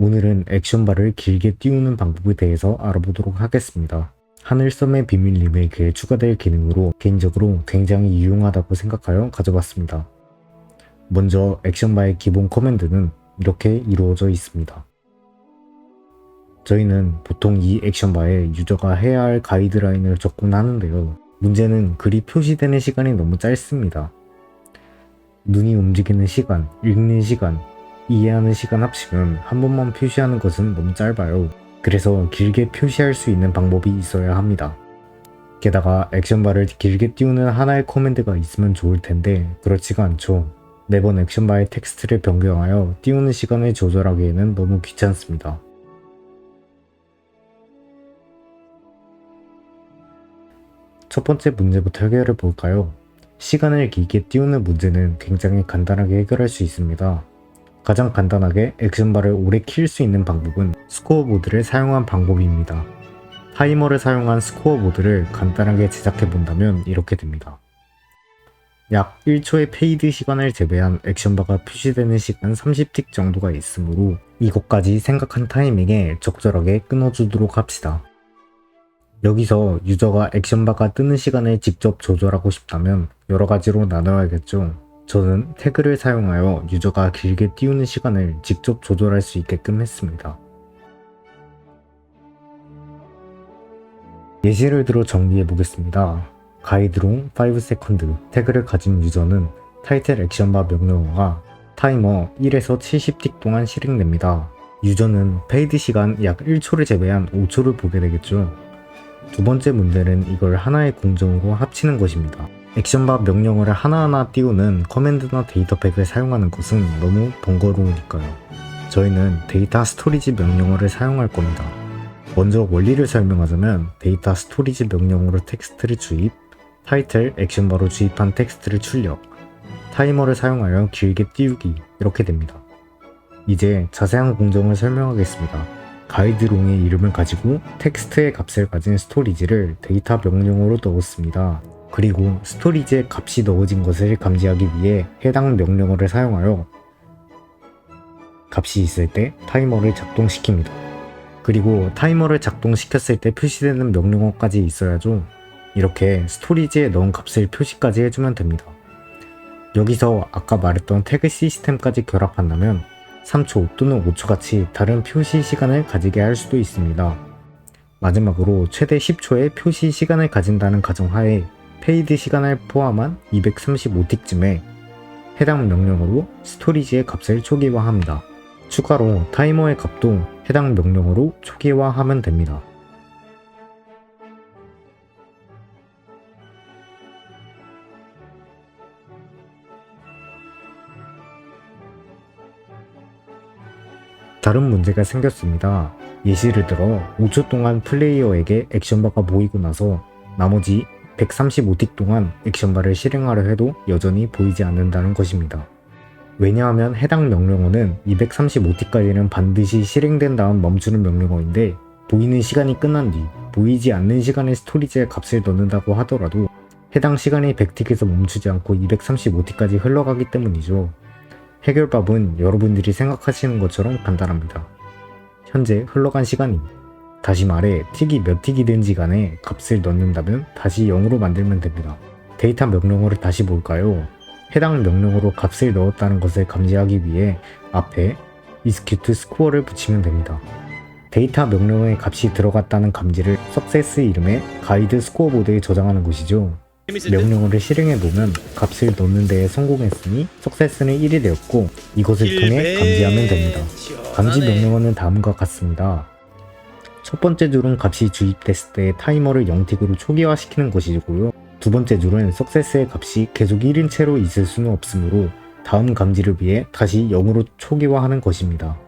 오늘은 액션바를 길게 띄우는 방법에 대해서 알아보도록 하겠습니다. 하늘섬의 비밀 리메이크에 추가될 기능으로 개인적으로 굉장히 유용하다고 생각하여 가져봤습니다. 먼저 액션바의 기본 커맨드는 이렇게 이루어져 있습니다. 저희는 보통 이 액션바에 유저가 해야 할 가이드라인을 적곤 하는데요. 문제는 글이 표시되는 시간이 너무 짧습니다. 눈이 움직이는 시간, 읽는 시간, 이해하는 시간 합치면 한 번만 표시하는 것은 너무 짧아요. 그래서 길게 표시할 수 있는 방법이 있어야 합니다. 게다가 액션바를 길게 띄우는 하나의 커맨드가 있으면 좋을 텐데 그렇지가 않죠. 매번 액션바의 텍스트를 변경하여 띄우는 시간을 조절하기에는 너무 귀찮습니다. 첫 번째 문제부터 해결해 볼까요? 시간을 길게 띄우는 문제는 굉장히 간단하게 해결할 수 있습니다. 가장 간단하게 액션바를 오래 킬수 있는 방법은 스코어 보드를 사용한 방법입니다. 타이머를 사용한 스코어 보드를 간단하게 제작해 본다면 이렇게 됩니다. 약 1초의 페이드 시간을 제외한 액션바가 표시되는 시간 30틱 정도가 있으므로 이것까지 생각한 타이밍에 적절하게 끊어주도록 합시다. 여기서 유저가 액션바가 뜨는 시간을 직접 조절하고 싶다면 여러 가지로 나눠야겠죠. 저는 태그를 사용하여 유저가 길게 띄우는 시간을 직접 조절할 수 있게끔 했습니다. 예시를 들어 정리해 보겠습니다. 가이드롱 5세컨드 태그를 가진 유저는 타이틀 액션바 명령어가 타이머 1에서 70틱 동안 실행됩니다. 유저는 페이드 시간 약 1초를 제외한 5초를 보게 되겠죠. 두 번째 문제는 이걸 하나의 공정으로 합치는 것입니다. 액션바 명령어를 하나하나 띄우는 커맨드나 데이터팩을 사용하는 것은 너무 번거로우니까요. 저희는 데이터 스토리지 명령어를 사용할 겁니다. 먼저 원리를 설명하자면 데이터 스토리지 명령어로 텍스트를 주입, 타이틀 액션바로 주입한 텍스트를 출력, 타이머를 사용하여 길게 띄우기 이렇게 됩니다. 이제 자세한 공정을 설명하겠습니다. 가이드롱의 이름을 가지고 텍스트의 값을 가진 스토리지를 데이터 명령어로 넣었습니다. 그리고 스토리지에 값이 넣어진 것을 감지하기 위해 해당 명령어를 사용하여 값이 있을 때 타이머를 작동시킵니다. 그리고 타이머를 작동시켰을 때 표시되는 명령어까지 있어야죠. 이렇게 스토리지에 넣은 값을 표시까지 해주면 됩니다. 여기서 아까 말했던 태그 시스템까지 결합한다면 3초 또는 5초 같이 다른 표시 시간을 가지게 할 수도 있습니다. 마지막으로 최대 10초의 표시 시간을 가진다는 가정하에 페이드 시간을 포함한 235틱쯤에 해당 명령어로 스토리지의 값을 초기화합니다. 추가로 타이머의 값도 해당 명령어로 초기화하면 됩니다. 다른 문제가 생겼습니다. 예시를 들어 5초 동안 플레이어에게 액션바가 보이고 나서 나머지 135틱 동안 액션바를 실행하려 해도 여전히 보이지 않는다는 것입니다. 왜냐하면 해당 명령어는 235틱까지는 반드시 실행된 다음 멈추는 명령어인데 보이는 시간이 끝난 뒤 보이지 않는 시간의 스토리지에 값을 넣는다고 하더라도 해당 시간이 100틱에서 멈추지 않고 235틱까지 흘러가기 때문이죠. 해결법은 여러분들이 생각하시는 것처럼 간단합니다. 현재 흘러간 시간이 다시 말해 틱이 몇 틱이든지 간에 값을 넣는다면 다시 0으로 만들면 됩니다. 데이터 명령어를 다시 볼까요? 해당 명령어로 값을 넣었다는 것을 감지하기 위해 앞에 execute score를 붙이면 됩니다. 데이터 명령어에 값이 들어갔다는 감지를 석세스 이름의 가이드 스코어 보드에 저장하는 것이죠. 명령어를 실행해보면 값을 넣는 데에 성공했으니 석세스는 1이 되었고 이것을 통해 감지하면 됩니다. 감지 명령어는 다음과 같습니다. 첫 번째 줄은 값이 주입됐을 때 타이머를 0틱으로 초기화시키는 것이고요. 두 번째 줄은 석세스의 값이 계속 1인 채로 있을 수는 없으므로 다음 감지를 위해 다시 0으로 초기화하는 것입니다.